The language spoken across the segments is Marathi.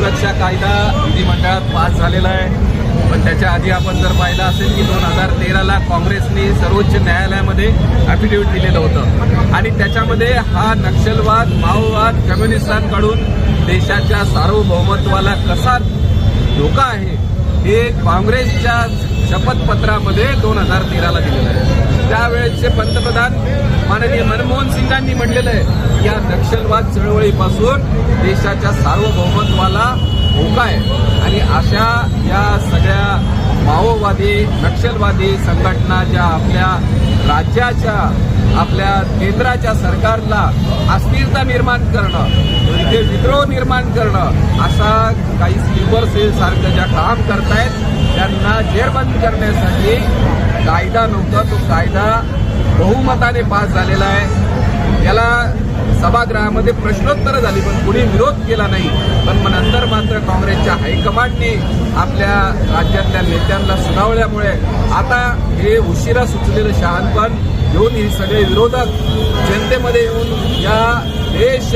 सुरक्षा कायदा विधिमंडळात पास झालेला आहे. पण त्याच्या आधी आपण जर पाहिलं असेल की दोन हजार तेराला काँग्रेसने सर्वोच्च न्यायालयामध्ये ॲफिडेव्हिट दिलेलं होतं. आणि त्याच्यामध्ये हा नक्षलवाद माओवाद कम्युनिस्टांकडून देशाच्या सार्वभौमत्वाला कसा धोका आहे हे काँग्रेसच्या शपथपत्रामध्ये दोन हजार तेराला दिलेलं आहे. त्यावेळेचे पंतप्रधान माननीय मनमोहन सिंगांनी म्हटलेलं आहे या नक्षलवाद चळवळीपासून देशाच्या सार्वभौमत्वाला धोका आहे. आणि अशा या सगळ्या माओवादी नक्षलवादी संघटना ज्या आपल्या राज्याच्या आपल्या केंद्राच्या सरकारला अस्थिरता निर्माण करणं इथे विद्रोह निर्माण करणं असा काही स्लीपर सेल सारखं ज्या काम करतायत त्यांना जेरबंद करण्यासाठी कायदा नव्हता तो कायदा बहुमताने पास झालेला आहे. याला सभागृहामध्ये प्रश्नोत्तरं झाली पण कुणी विरोध केला नाही. पण मग नंतर मात्र काँग्रेसच्या हायकमांडने आपल्या राज्यातल्या नेत्यांना सुनावल्यामुळे आता हे उशिरा सुचलेलं शहाणपण घेऊन हे सगळे विरोधक जनतेमध्ये येऊन या देश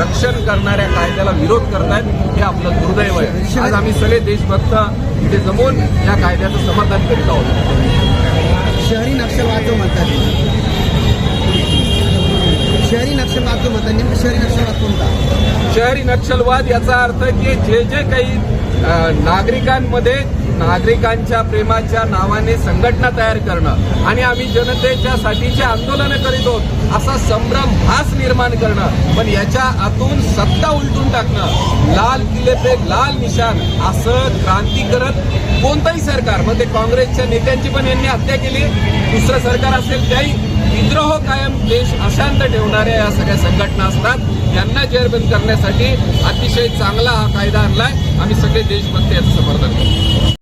रक्षण करणाऱ्या कायद्याला विरोध करतायत हे आपलं दुर्दैव आहे. आज आम्ही सगळे देशभक्त इथे जमून या कायद्याचं समर्थन करीत आहोत. शहरी नक्षलवाद जो म्हणतात शहरी नक्षलवाद जो म्हणतात नेमकं शहरी नक्षलवाद कोणता? शहरी नक्षलवाद याचा अर्थ की जे जे काही नागरिकांमध्ये नागरिकांच्या प्रेमाच्या नावाने संघटना तयार करणं आणि आम्ही जनतेच्या साठीचे आंदोलनं करीत आहोत असा संभ्रम भास निर्माण करणं पण याच्या आतून सत्ता उलटून टाकणं लाल किल्ले ते लाल निशान असं क्रांती करत कोणतंही सरकार मग ते काँग्रेसच्या नेत्यांची पण यांनी हत्या केली दुसरं सरकार असेल त्याही विद्रोह कायम देश अशांत ठेवणाऱ्या या सगळ्या संघटना असतात. यांना जेरबंद करण्यासाठी अतिशय चांगला हा कायदा आणलाय. आम्ही सगळे देशभक्त याचं समर्थन करतो.